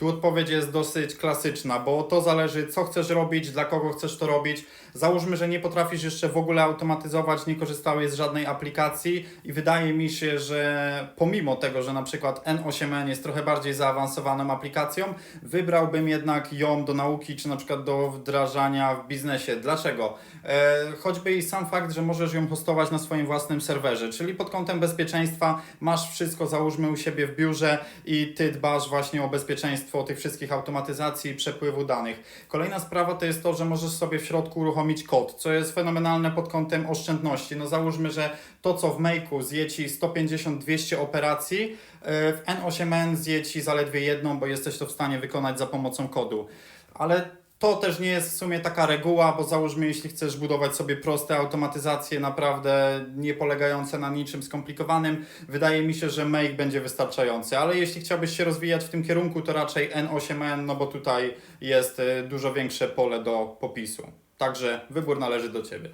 Tu odpowiedź jest dosyć klasyczna, bo to zależy, co chcesz robić, dla kogo chcesz to robić. Załóżmy, że nie potrafisz jeszcze w ogóle automatyzować, nie korzystałeś z żadnej aplikacji i wydaje mi się, że pomimo tego, że na przykład N8N jest trochę bardziej zaawansowaną aplikacją, wybrałbym jednak ją do nauki, czy na przykład do wdrażania w biznesie. Dlaczego? E, choćby i sam fakt, że możesz ją hostować na swoim własnym serwerze, czyli pod kątem bezpieczeństwa masz wszystko, załóżmy u siebie w biurze i ty dbasz właśnie o bezpieczeństwo tych wszystkich automatyzacji i przepływu danych. Kolejna sprawa to jest to, że możesz sobie w środku uruchomić kod, co jest fenomenalne pod kątem oszczędności. No załóżmy, że to co w Make'u zje Ci 150-200 operacji, e, w N8N zje Ci zaledwie jedną, bo jesteś to w stanie wykonać za pomocą kodu. Ale to też nie jest w sumie taka reguła, bo załóżmy, jeśli chcesz budować sobie proste automatyzacje, naprawdę nie polegające na niczym skomplikowanym, wydaje mi się, że Make będzie wystarczający. Ale jeśli chciałbyś się rozwijać w tym kierunku, to raczej N8N, no bo tutaj jest y, dużo większe pole do popisu. Także wybór należy do Ciebie.